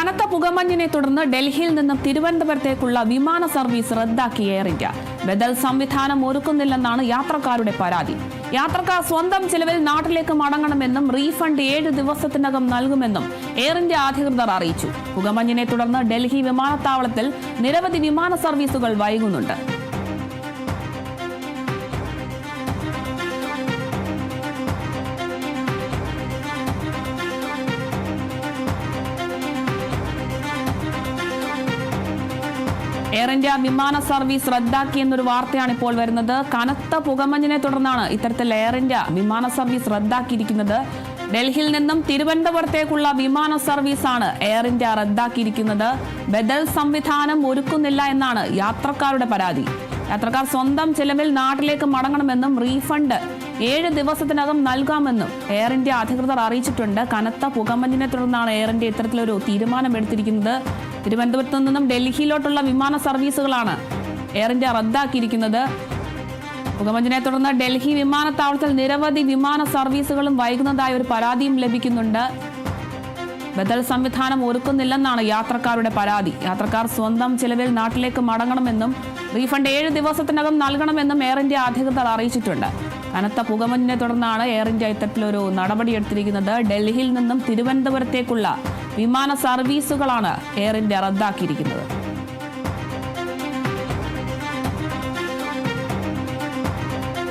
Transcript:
കനത്ത പുകമഞ്ഞിനെ തുടർന്ന് ഡൽഹിയിൽ നിന്നും തിരുവനന്തപുരത്തേക്കുള്ള വിമാന സർവീസ് റദ്ദാക്കി എയർ ഇന്ത്യ. ബദൽ സംവിധാനം ഒരുക്കുന്നില്ലെന്നാണ് യാത്രക്കാരുടെ പരാതി. യാത്രക്കാർ സ്വന്തം ചിലവിൽ നാട്ടിലേക്ക് മടങ്ങണമെന്നും റീഫണ്ട് ഏഴ് ദിവസത്തിനകം നൽകുമെന്നും എയർ ഇന്ത്യ അധികൃതർ അറിയിച്ചു. പുകമഞ്ഞിനെ തുടർന്ന് ഡൽഹി വിമാനത്താവളത്തിൽ നിരവധി വിമാന സർവീസുകൾ വൈകുന്നുണ്ട്. എയർ ഇന്ത്യ വിമാന സർവീസ് റദ്ദാക്കിയെന്നൊരു വാർത്തയാണ് ഇപ്പോൾ വരുന്നത്. കനത്ത പുകമഞ്ഞിനെ തുടർന്നാണ് ഇത്തരത്തിൽ എയർ ഇന്ത്യ വിമാന സർവീസ് റദ്ദാക്കിയിരിക്കുന്നത്. ഡൽഹിയിൽ നിന്നും തിരുവനന്തപുരത്തേക്കുള്ള വിമാന സർവീസാണ് എയർ ഇന്ത്യ റദ്ദാക്കിയിരിക്കുന്നത്. ബദൽ സംവിധാനം ഒരുക്കുന്നില്ല എന്നാണ് യാത്രക്കാരുടെ പരാതി. യാത്രക്കാർ സ്വന്തം ചെലവിൽ നാട്ടിലേക്ക് മടങ്ങണമെന്നും റീഫണ്ട് ഏഴ് ദിവസത്തിനകം നൽകാമെന്നും എയർ ഇന്ത്യ അധികൃതർ അറിയിച്ചിട്ടുണ്ട്. കനത്ത പുകമഞ്ഞിനെ തുടർന്നാണ് എയർ ഇന്ത്യ ഇത്തരത്തിലൊരു തീരുമാനമെടുത്തിരിക്കുന്നത്. തിരുവനന്തപുരത്ത് നിന്നും ഡൽഹിയിലോട്ടുള്ള വിമാന സർവീസുകളാണ് എയർ ഇന്ത്യ റദ്ദാക്കിയിരിക്കുന്നത്. പുകമഞ്ഞിനെ തുടർന്ന് ഡൽഹി വിമാനത്താവളത്തിൽ നിരവധി വിമാന സർവീസുകളും വൈകുന്നതായ ഒരു പരാതിയും ലഭിക്കുന്നുണ്ട്. ബദൽ സംവിധാനം ഒരുക്കുന്നില്ലെന്നാണ് യാത്രക്കാരുടെ പരാതി. യാത്രക്കാർ സ്വന്തം ചിലവിൽ നാട്ടിലേക്ക് മടങ്ങണമെന്നും റീഫണ്ട് ഏഴ് ദിവസത്തിനകം നൽകണമെന്നും എയർ ഇന്ത്യ അധികൃതർ അറിയിച്ചിട്ടുണ്ട്. കനത്ത പുകമഞ്ഞിനെ തുടർന്നാണ് എയർ ഇന്ത്യ ഇത്തരത്തിലൊരു നടപടിയെടുത്തിരിക്കുന്നത്. ഡൽഹിയിൽ നിന്നും തിരുവനന്തപുരത്തേക്കുള്ള വിമാന സർവീസുകളാണ് എയർ ഇന്ത്യ റദ്ദാക്കിയിരിക്കുന്നത്.